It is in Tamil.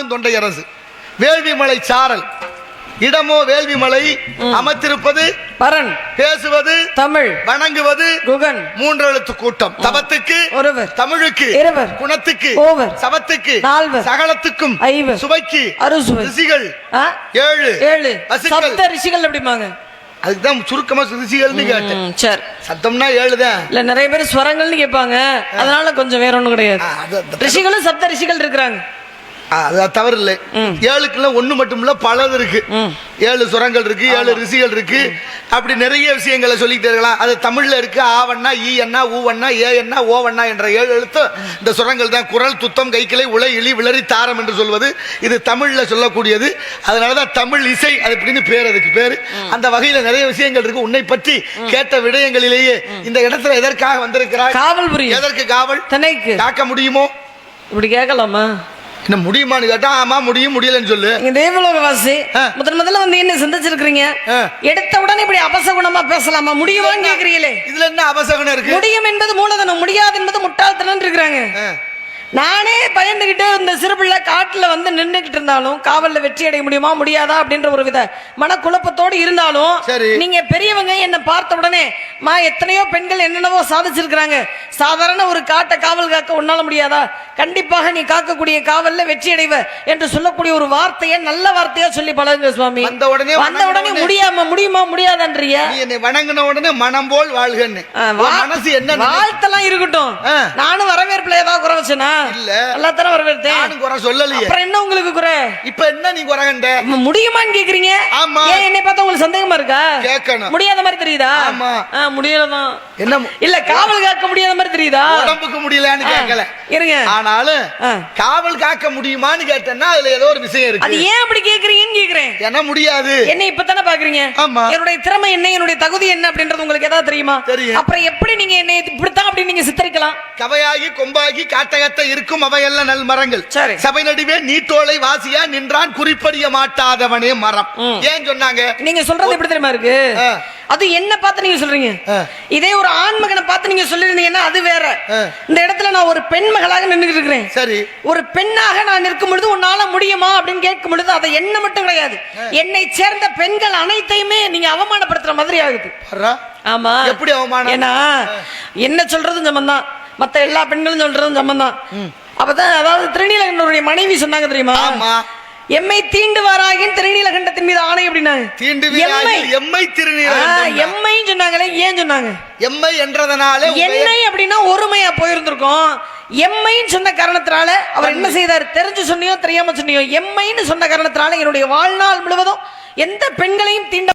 தாங்கும் தொண்டை அரசு. வேள்விமலை சாரல். இடமோ வேள்விமலை அமர்த்திருப்பது பரன் பேசுவது தமிழ். வணங்குவது குகன். மூன்றெழுத்து கூட்டம். தவத்துக்கு ஒருவர். தமிழுக்கு இருவர். குணத்துக்கு ஓவர். சவத்துக்கு நால்வர். சகலத்துக்கும் ஐவர். சுவைக்கு அறுசுவை. ரிஷிகள்? ஏழு ஏழு. சப்த ரிஷிகள் எப்படிமாங்க அதுக்குதான் சுருக்கமா ரிஷிகள்னு கேட்டேன். சரி. சத்தம்னா ஏழுதான். இல்ல நிறைய பேர் ஸ்வரங்கள்னு கேட்பாங்க. அதனால கொஞ்சம் வேற ஒண்ணும் கிடையாது. ரிஷிகளும் சப்த ரிஷிகள் இருக்கிறாங்க. அது தவறு இல்லை. ஏழுக்குள்ள ஒண்ணு மட்டும் இல்ல பலது இருக்கு. ஏழு சுரங்கள் இருக்கு ஏழு ரிஷிகள் இருக்கு. அப்படி நிறைய விஷயங்களை சொல்லிக்கிட்டே இருக்கலாம். அது தமிழ்ல இருக்கு ஆவண்ணா ஈ அண்ணா ஊவண்ணா ஏ அண்ணா ஓவண்ணா என்ற ஏழு எழுத்து. இந்த சுரங்கள் தான் குரல் துத்தம் கைக்கிளை உலை இழி விளரி தாரம் என்று சொல்வது. இது தமிழ்ல சொல்லக்கூடியது. அதனாலதான் தமிழ் இசை அது அப்படின்னு பேர் அதுக்கு பேரு. அந்த வகையில நிறைய விஷயங்கள் இருக்கு. உன்னை பற்றி கேட்ட விடயங்களிலேயே இந்த இடத்துல எதற்காக வந்திருக்கிறாய்? காவல் எதற்கு காவல்? திணைக்கு காக்க முடியுமோ? இப்படி கேட்கலாமா? என்ன முடியுமான்னு கேட்டா? ஆமா முடியும் முடியலன்னு சொல்லு. நீங்க தேவலோகவாசி. முதன் முதல்ல வந்து என்ன சிந்திச்சிருக்கிறீங்க? ஆ. எடுத்த உடனே இப்படி அபசகுணமா பேசலாமா? முடியுமான்னு கேக்குறீங்களே? இதுல என்ன அபசகனம் இருக்கு? முடியும் என்பது மூலதனம் முடியாது என்பது முட்டாள்தனம் இருக்கிறாங்க. நானே பயந்துகிட்டு இந்த சிறுபிள்ளை காட்டுல வந்து நின்றுகிட்டு இருந்தாலும் காவல்ல வெற்றி அடைய முடியுமா முடியாதா அப்படின்ற ஒரு வித மனக்குழப்பத்தோடு இருந்தாலும். நீங்க பெரியவங்க என்ன பார்த்த உடனே மா எத்தனையோ பெண்கள் என்னென்னவோ சாதிச்சிருக்கிறாங்க. சாதாரண ஒரு காட்டை காவல் காக்க உன்னால முடியாதா? கண்டிப்பாக நீ காக்கக்கூடிய காவல்ல வெற்றி அடைவ என்று சொல்லக்கூடிய ஒரு வார்த்தையை நல்ல வார்த்தையா சொல்லி பழகுங்க சுவாமி. வந்த உடனே வந்த உடனே முடியாம முடியுமா முடியாதான்றிய என்னை வணங்கின உடனே மனம் போல் வாழ்கன்னு. மனசு என்ன வாழ்த்தெல்லாம் இருக்கட்டும். நானும் வரவேற்புல ஏதாவது குறை வச்சேனா? இல்ல. குறை சொல்லலையே. அப்புறம் என்ன உங்களுக்கு குறை? இப்ப என்ன நீ முடியுமான்னு கேக்குறீங்க? ஆமா. ஏன் என்னை பார்த்தா உங்களுக்கு சந்தேகமா இருக்கா? கேட்கணும். முடியாத மாதிரி தெரியுதா? ஆமா. ஆ, முடியலதான். என்ன மு- இல்ல காவல் காக்க முடியாத மாதிரி தெரியுதா? உடம்புக்கு முடியலன்னு கேட்கல இருங்க. ஆனாலும். காவல் காக்க முடியுமான்னு கேட்டேன்னா அதுல ஏதோ ஒரு விஷயம் அது இருக்கு ஏன் அப்படி கேக்குறீங்கன்னு கேக்குறேன். என்ன முடியாது. என்னை இப்பதானே பாக்குறீங்க? ஆமா. என்னுடைய திறமை என்ன? என்னுடைய தகுதி என்ன அப்படின்றது உங்களுக்கு ஏதாவது தெரியுமா? தெரியும். அப்புறம் எப்படி நீங்க என்னை இப்படித்தான் அப்படி நீங்க சித்தரிக்கலாம் கவையாகி கொம்பாகி காட்டகத்த இருக்கும் அவையெல்லாம் நல் மரங்கள் சரி. சபை நடுவே நீட்டோலை வாசியா நின்றான் குறிப்பறிய மாட்டாதவனே மரம். ஏன் சொன்னாங்க நீங்க சொல்றது எப்படி தெரியுமா இருக்கு. அது என்ன பார்த்து நீங்க சொல்றீங்க. இதே ஒரு ஆண் மகனை பார்த்து நீங்க சொல்லிருந்தீங்கன்னா அது வேற. இந்த இடத்துல நான் ஒரு பெண் மகளாக நின்றுட்டு இருக்கிறேன் சரி ஒரு பெண்ணாக நான் நிற்கும் பொழுது உன்னால முடியுமா அப்படின்னு கேட்கும் பொழுது அதை என்ன மட்டும் கிடையாது. என்னை சேர்ந்த பெண்கள் அனைத்தையுமே நீங்க அவமானப்படுத்துற மாதிரி ஆகுது. ஆமா. எப்படி அவமானம்? ஏன்னா என்ன சொல்றதும் சம்மந்தான் மத்த எல்லா பெண்களும் சொல்றதும் சம்மந்தான் அப்பதான் அதாவது திருநீலகண்டனுடைய மனைவி சொன்னாங்க தெரியுமா? ஆமா. எம்மை தீண்டு வாராகின் திருநீலகண்டத்தின் மீது ஆணை அப்படின்னாங்க தீண்டு எம்மை. எம்மைன்னு சொன்னாங்களே ஏன் சொன்னாங்க? எம்மை என்றதனாலே என்னை அப்படின்னா ஒருமையா போயிருந்திருக்கோம். எம்மைன்னு சொன்ன காரணத்தினால அவர் என்ன செய்தார்? தெரிஞ்சு சொன்னியோ தெரியாம சொன்னியோ எம்மைன்னு சொன்ன காரணத்தினால என்னுடைய வாழ்நாள் முழுவதும் எந்த பெண்களையும் தீண்ட